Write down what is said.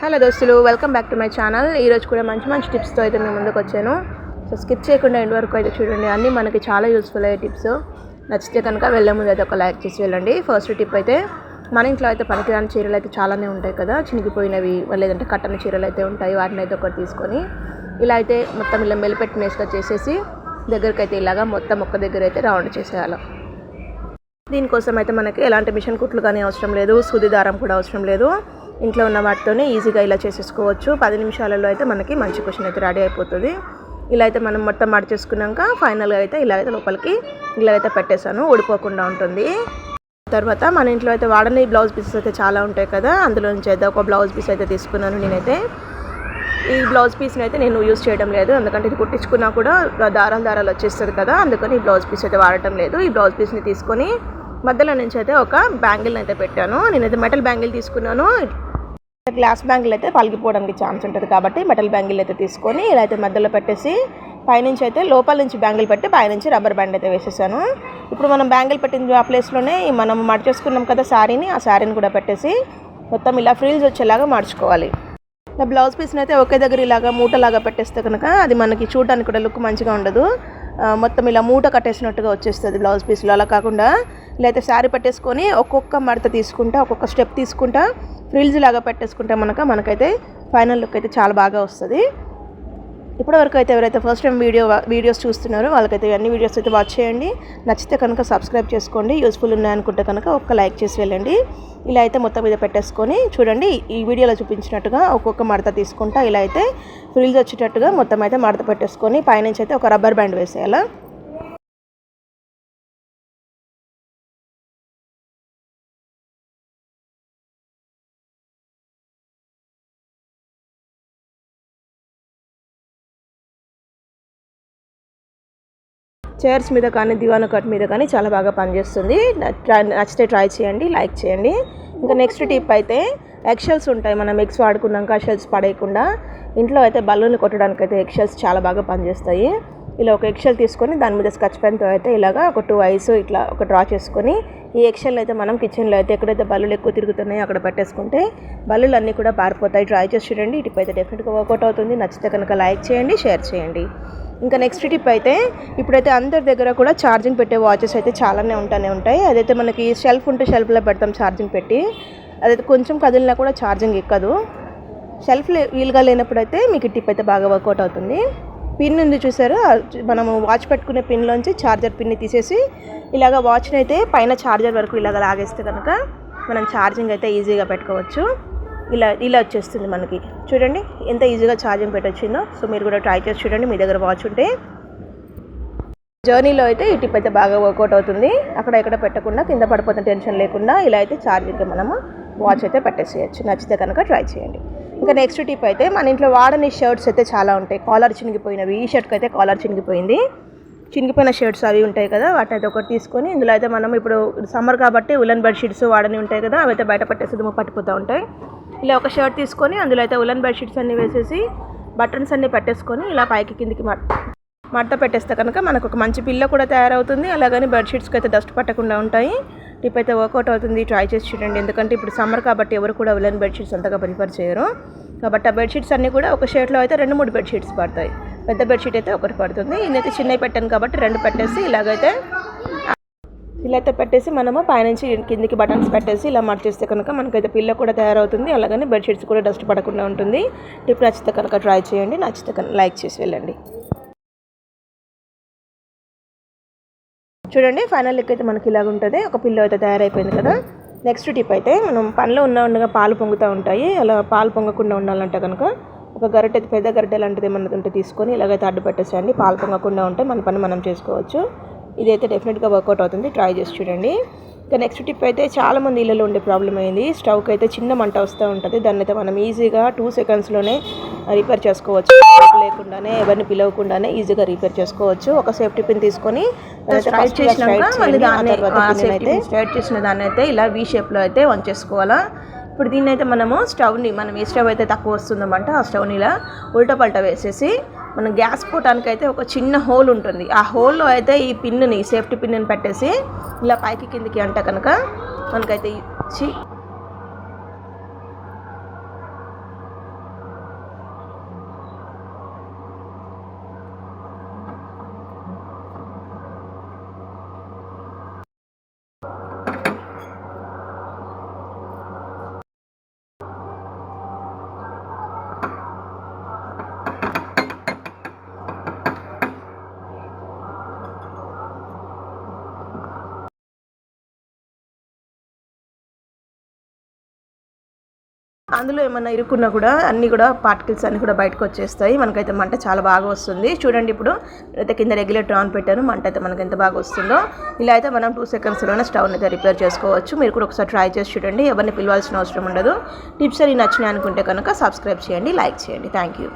Hello దోస్తులు welcome back to my channel. ఈరోజు కూడా మంచి మంచి టిప్స్తో అయితే మేము ముందుకు వచ్చాను. సో స్కిప్ చేయకుండా ఎండ్ వరకు అయితే చూడండి. అన్నీ మనకి చాలా యూస్ఫుల్ అయ్యే టిప్స్. నచ్చితే కనుక వెళ్ళే ముందు అయితే ఒక లైక్ చేసి వెళ్ళండి. ఫస్ట్ టిప్ అయితే మన ఇంట్లో అయితే పనికిరాని చీరలు అయితే చాలానే ఉంటాయి కదా. చినిగిపోయినవి లేదంటే కట్టని చీరలు అయితే ఉంటాయి. వాటిని అయితే ఒకటి తీసుకొని ఇలా అయితే మొత్తం ఇలా మెలిపెట్టినేస్గా చేసేసి దగ్గరికి అయితే ఇలాగా మొత్తం ఒక్క దగ్గర అయితే రౌండ్ చేసేయాలి. దీనికోసం అయితే మనకి ఎలాంటి మిషన్ కుట్లు కానీ అవసరం లేదు. సూది దారం కూడా అవసరం లేదు. ఇంట్లో ఉన్న వాటితోనే ఈజీగా ఇలా చేసేసుకోవచ్చు. పది నిమిషాలలో అయితే మనకి మంచి క్వశ్చన్ అయితే రెడీ అయిపోతుంది. ఇలా అయితే మనం మొత్తం మడిచేసుకున్నాక ఫైనల్గా అయితే ఇలా అయితే లోపలికి ఇలా అయితే పెట్టేశాను. ఊడిపోకుండా ఉంటుంది. తర్వాత మన ఇంట్లో అయితే వాడని బ్లౌజ్ పీసెస్ అయితే చాలా ఉంటాయి కదా అందులో నుంచి అయితే ఒక బ్లౌజ్ పీస్ అయితే తీసుకున్నాను నేనైతే. ఈ బ్లౌజ్ పీస్ని అయితే నేను యూజ్ చేయడం లేదు. ఎందుకంటే ఇది కుట్టించుకున్నా కూడా దారాలు దారాలు వచ్చేస్తుంది కదా అందుకని ఈ బ్లౌజ్ పీస్ అయితే వాడటం లేదు. ఈ బ్లౌజ్ పీస్ని తీసుకొని మధ్యలో నుంచి అయితే ఒక బ్యాంగిల్ని అయితే పెట్టాను. నేనైతే మెటల్ బ్యాంగిల్ తీసుకున్నాను. గ్లాస్ బ్యాంగిల్ అయితే పలిగిపోవడానికి ఛాన్స్ ఉంటుంది కాబట్టి మెటల్ బ్యాంగిల్ అయితే తీసుకొని ఇలా అయితే మధ్యలో పెట్టేసి పైనుంచి అయితే లోపల నుంచి బ్యాంగిల్ పెట్టి పైనుంచి రబ్బర్ బ్యాండ్ అయితే వేసేసాను. ఇప్పుడు మనం బ్యాంగిల్ పెట్టిన ఆ ప్లేస్లోనే మనం మడిచేసుకున్నాం కదా శారీని ఆ శారీని కూడా పెట్టేసి మొత్తం ఇలా ఫ్రీల్స్ వచ్చేలాగా మార్చుకోవాలి. ఇలా బ్లౌజ్ పీస్ని అయితే ఒకే దగ్గర ఇలాగా మూటలాగా పెట్టేస్తే కనుక అది మనకి చూడడానికి కూడా లుక్ మంచిగా ఉండదు. మొత్తం ఇలా మూట కట్టేసినట్టుగా వచ్చేస్తుంది బ్లౌజ్ పీస్లో అలా కాకుండా ఇలా అయితే శారీ పెట్టేసుకొని ఒక్కొక్క మడత తీసుకుంటా ఒక్కొక్క స్టెప్ తీసుకుంటా ఫ్రిల్జ్ లాగా పెట్టేసుకుంటే మనక మనకైతే ఫైనల్ లుక్ అయితే చాలా బాగా వస్తుంది. ఇప్పటివరకు అయితే ఎవరైతే ఫస్ట్ టైం వీడియో వీడియోస్ చూస్తున్నారో వాళ్ళకైతే అన్ని వీడియోస్ అయితే వాచ్ చేయండి. నచ్చితే కనుక సబ్స్క్రైబ్ చేసుకోండి. యూస్ఫుల్ ఉన్నాయనుకుంటే కనుక ఒక్క లైక్ చేసి వెళ్ళండి. ఇలా అయితే మొత్తం మీద పెట్టేసుకొని చూడండి ఈ వీడియోలో చూపించినట్టుగా ఒక్కొక్క మడత తీసుకుంటా ఇలా అయితే ఫ్రిల్స్ వచ్చేటట్టుగా మొత్తం అయితే మడత పెట్టేసుకొని పైనుంచి అయితే ఒక రబ్బర్ బ్యాండ్ వేసేయాలా? చైర్స్ మీద కానీ దివాన కట్ మీద కానీ చాలా బాగా పనిచేస్తుంది. నచ్చితే ట్రై చేయండి లైక్ చేయండి. ఇంకా నెక్స్ట్ టిప్ అయితే ఎక్షల్స్ ఉంటాయి. మనం ఎగ్స్ వాడుకున్నాక షెల్స్ పడేయకుండా ఇంట్లో అయితే బల్లూన్లు కొట్టడానికి అయితే ఎక్షల్స్ చాలా బాగా పనిచేస్తాయి. ఇలా ఒక ఎక్షల్ తీసుకొని దాని మీద స్కచ్ పెన్తో అయితే ఇలాగా ఒక టూ ఐస్ ఇట్లా ఒక డ్రా చేసుకొని ఈ ఎక్షల్ అయితే మనం కిచెన్లో అయితే ఎక్కడైతే బల్లులు ఎక్కువ తిరుగుతున్నాయో అక్కడ పెట్టేసుకుంటే బల్లులు అన్నీ కూడా పారిపోతాయి. ట్రై చేసి చూడండి. ఇటుపై అయితే డెఫినెట్గా వర్కౌట్ అవుతుంది. నచ్చితే కనుక లైక్ చేయండి షేర్ చేయండి. ఇంకా నెక్స్ట్ టిప్ అయితే ఇప్పుడైతే అందరి దగ్గర కూడా ఛార్జింగ్ పెట్టే వాచెస్ అయితే చాలానే ఉంటానే ఉంటాయి. అదైతే మనకి షెల్ఫ్ ఉంటే షెల్ఫ్లో పెడతాం ఛార్జింగ్ పెట్టి. అదైతే కొంచెం కదిలినా కూడా ఛార్జింగ్ ఎక్కదు. షెల్ఫ్ వీలుగా లేనప్పుడు అయితే మీకు టిప్ అయితే బాగా వర్కౌట్ అవుతుంది. పిన్ ఉంది చూసారు? మనము వాచ్ పెట్టుకునే పిన్లోంచి ఛార్జర్ పిన్ని తీసేసి ఇలాగ వాచ్ని అయితే పైన ఛార్జర్ వరకు ఇలాగ లాగేస్తే కనుక మనం ఛార్జింగ్ అయితే ఈజీగా పెట్టుకోవచ్చు. ఇలా ఇలా వచ్చేస్తుంది మనకి. చూడండి ఎంత ఈజీగా ఛార్జింగ్ పెట్టొచ్చిందో. సో మీరు కూడా ట్రై చేసి చూడండి మీ దగ్గర వాచ్ ఉంటే. జర్నీలో అయితే ఈ టిప్ అయితే బాగా వర్కౌట్ అవుతుంది. అక్కడ ఎక్కడ పెట్టకుండా కింద పడిపోతున్న టెన్షన్ లేకుండా ఇలా అయితే ఛార్జింగ్కి మనము వాచ్ అయితే పెట్టేసేయచ్చు. నచ్చితే కనుక ట్రై చేయండి. ఇంకా నెక్స్ట్ టిప్ అయితే మన ఇంట్లో వాడని షర్ట్స్ అయితే చాలా ఉంటాయి. కాలర్ చినిగిపోయినవి. ఈ షర్ట్కి అయితే కాలర్ చినిగిపోయింది. చినిగిపోయిన షర్ట్స్ అవి ఉంటాయి కదా వాటిని అయితే ఒకటి తీసుకొని ఇందులో అయితే మనం ఇప్పుడు సమ్మర్ కాబట్టి ఉలన్ బెడ్షీట్స్ వాడని ఉంటాయి కదా అవి అయితే బయట పట్టేసి దుమ్ము పట్టిపోతూ ఉంటాయి. ఇలా ఒక షర్ట్ తీసుకొని అందులో అయితే ఉలన్ బెడ్షీట్స్ అన్ని వేసేసి బటన్స్ అన్ని పెట్టేసుకొని ఇలా పైకి కిందికి మడ మడత పెట్టేస్తే కనుక మనకు ఒక మంచి పిల్ల కూడా తయారవుతుంది. అలాగని బెడ్షీట్స్కి అయితే డస్ట్ పట్టకుండా ఉంటాయి. టిప్ అయితే వర్కౌట్ అవుతుంది. ట్రై చేసి చూడండి. ఎందుకంటే ఇప్పుడు సమ్మర్ కాబట్టి ఎవరు కూడా ఉలన్ బెడ్షీట్స్ అంతగా ప్రిఫర్ చేయరు. కాబట్టి ఆ బెడ్షీట్స్ అన్నీ కూడా ఒక షర్ట్లో అయితే రెండు మూడు బెడ్షీట్స్ పడతాయి. పెద్ద బెడ్షీట్ అయితే ఒకటి పడుతుంది. నేనైతే చిన్నవి పెట్టాను కాబట్టి రెండు పెట్టేసి ఇలాగైతే ఇలా అయితే పెట్టేసి మనము పైనుంచి కిందికి బటన్స్ పెట్టేసి ఇలా మార్చేస్తే కనుక మనకైతే పిల్ల కూడా తయారవుతుంది. అలాగని బెడ్షీట్స్ కూడా డస్ట్ పడకుండా ఉంటుంది. టిప్ నచ్చితే కనుక ట్రై చేయండి. నచ్చితే కనుక లైక్ చేసి వెళ్ళండి. చూడండి ఫైనల్ లుక్ అయితే మనకి ఇలాగ ఉంటుంది. ఒక పిల్లో అయితే తయారైపోయింది కదా. నెక్స్ట్ టిప్ అయితే మనం పనిలో ఉన్న ఉండగా పాలు పొంగుతూ ఉంటాయి. అలా పాలు పొంగకుండా ఉండాలంటే కనుక ఒక గరిటె పెద్ద గరిటె లాంటిది ఏమన్నా ఉంటే తీసుకొని ఇలాగైతే అడ్డు పెట్టేసేయండి. పాలు పొంగకుండా ఉంటే మన పని మనం చేసుకోవచ్చు. ఇదైతే డెఫినెట్గా వర్కౌట్ అవుతుంది. ట్రై చేసి చూడండి. ఇంకా నెక్స్ట్ టిప్ అయితే చాలా మంది ఇళ్ళలో ఉండే ప్రాబ్లం అయింది. స్టవ్కి అయితే చిన్న మంట వస్తూ ఉంటుంది. దాన్ని అయితే మనం ఈజీగా టూ సెకండ్స్లోనే రిపేర్ చేసుకోవచ్చు. లేకుండానే ఎవరిని పిలవకుండానే ఈజీగా రిపేర్ చేసుకోవచ్చు. ఒక సేఫ్టీ పిన్ తీసుకొని స్ట్రైట్ చేసినాక మళ్ళీ దాన్ని అయితే స్ట్రైట్ చేసిన దాన్ని అయితే ఇలా వీ షేప్లో అయితే వంచేసుకోవాలా ఇప్పుడు దీన్ని అయితే మనము స్టవ్ని మనం ఏ స్టవ్ అయితే తక్కువ వస్తుందన్నమాట ఆ స్టవ్ని ఇలా ఉల్టా పల్టా వేసేసి మనం గ్యాస్ పోవటానికి అయితే ఒక చిన్న హోల్ ఉంటుంది. ఆ హోల్లో అయితే ఈ పిన్నుని సేఫ్టీ పిన్నుని పెట్టేసి ఇలా పైకి కిందికి అంటే కనుక మనకైతే అందులో ఏమైనా ఇరుక్కున్నా కూడా అన్నీ కూడా పార్టికల్స్ అన్నీ కూడా బయటకు వచ్చేస్తాయి. మనకైతే మంట చాలా బాగా వస్తుంది. చూడండి ఇప్పుడు అయితే కింద రెగ్యులేటర్ ఆన్ పెట్టాను. మంట అయితే మనకి ఎంత బాగా వస్తుందో. ఇలా అయితే మనం టూ సెకండ్స్లోనే స్టవ్ అయితే రిపేర్ చేసుకోవచ్చు. మీరు కూడా ఒకసారి ట్రై చేసి చూడండి. ఎవరిని పిలవాల్సిన అవసరం ఉండదు. టిప్స్ అని నచ్చినాయి అనుకుంటే కనుక సబ్స్క్రైబ్ చేయండి లైక్ చేయండి. Thank you